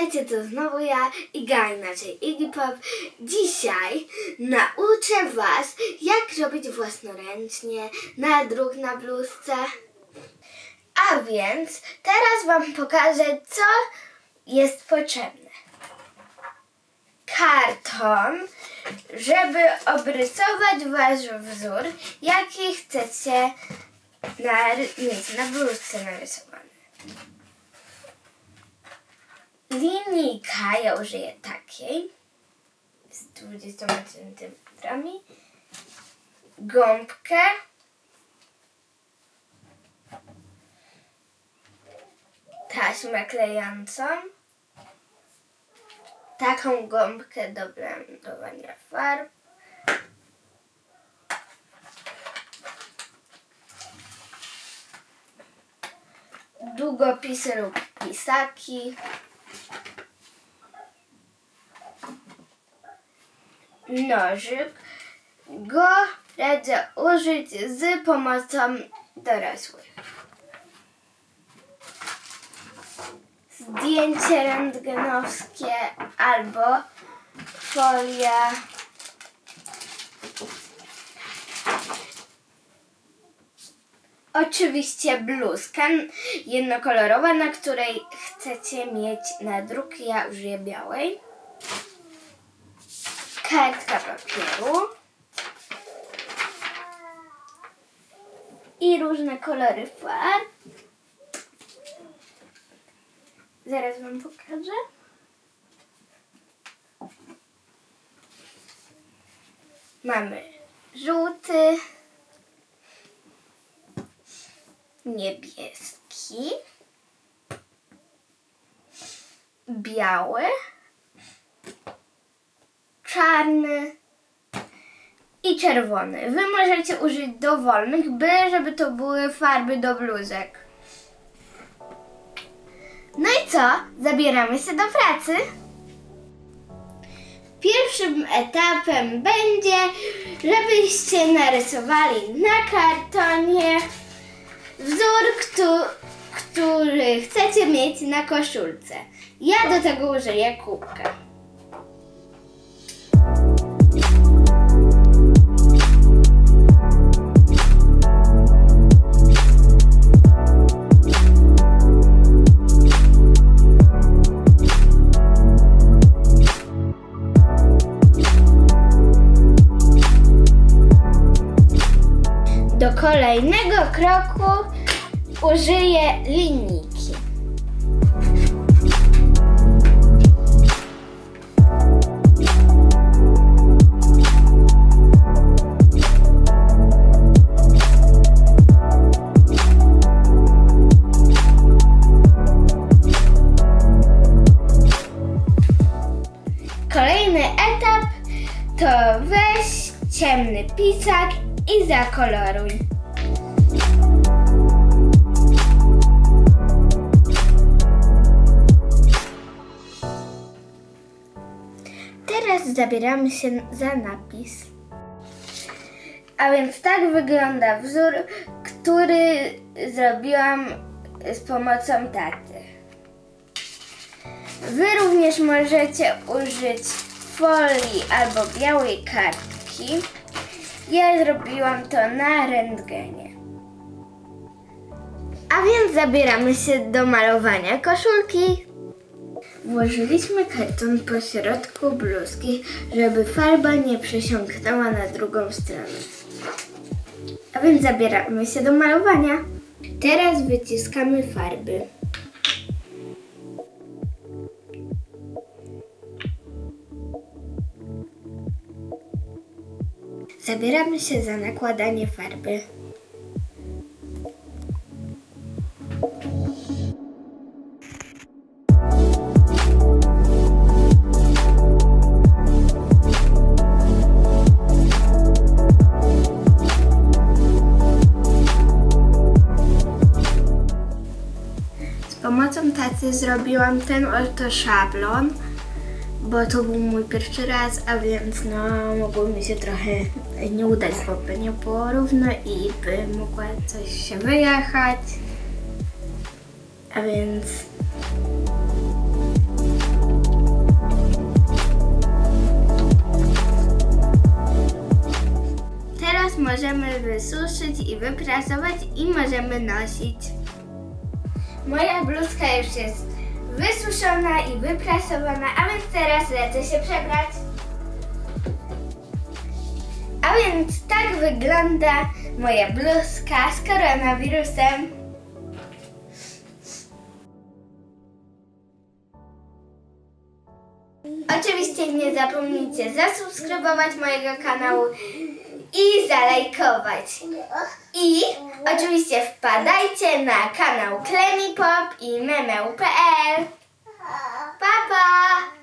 Witajcie, to znowu ja, Iga, inaczej Iggy Pop. Dzisiaj nauczę Was, jak robić własnoręcznie nadruk na bluzce. A więc teraz Wam pokażę, co jest potrzebne. Karton, żeby obrysować Wasz wzór, jaki chcecie mieć na bluzce narysowany. Linijka, ja użyję takiej z 20 cm. Gąbkę. Taśmę klejącą. Taką gąbkę do blendowania farb. Długopisy lub pisaki. Nożyk. Go radzę użyć z pomocą dorosłych. Zdjęcie rentgenowskie albo folia. Oczywiście bluzka jednokolorowa, na której chcecie mieć nadruk. Ja użyję białej kartka papieru i różne kolory farb. Zaraz Wam pokażę. Mamy żółty, niebieski, biały, czarny i czerwony. Wy możecie użyć dowolnych, byle żeby to były farby do bluzek. No i co? Zabieramy się do pracy. Pierwszym etapem będzie, żebyście narysowali na kartonie wzór, który chcecie mieć na koszulce. Ja do tego użyję kubkę. Kolejnego kroku użyję linijki. Kolejny etap to weź ciemny pisak i zakoloruj. Teraz zabieramy się za napis. A więc tak wygląda wzór, który zrobiłam z pomocą taty. Wy również możecie użyć folii albo białej kartki. Ja zrobiłam to na rentgenie. A więc zabieramy się do malowania koszulki. Włożyliśmy karton po środku bluzki, żeby farba nie przesiąknęła na drugą stronę. A więc zabieramy się do malowania. Teraz wyciskamy farby. Zabieramy się za nakładanie farby. Pomocą taty zrobiłam ten oto szablon, bo to był mój pierwszy raz, a więc no mogło mi się trochę nie udać, bo by nie było równo i by mogła coś się wyjechać. A więc Teraz możemy wysuszyć i wyprasować i możemy nosić. Moja bluzka już jest wysuszona i wyprasowana, a więc teraz lecę się przebrać. Więc tak wygląda moja bluzka z koronawirusem. Oczywiście nie zapomnijcie zasubskrybować mojego kanału i zalajkować. I oczywiście wpadajcie na kanał Klemi Pop i memeu.pl. Pa pa!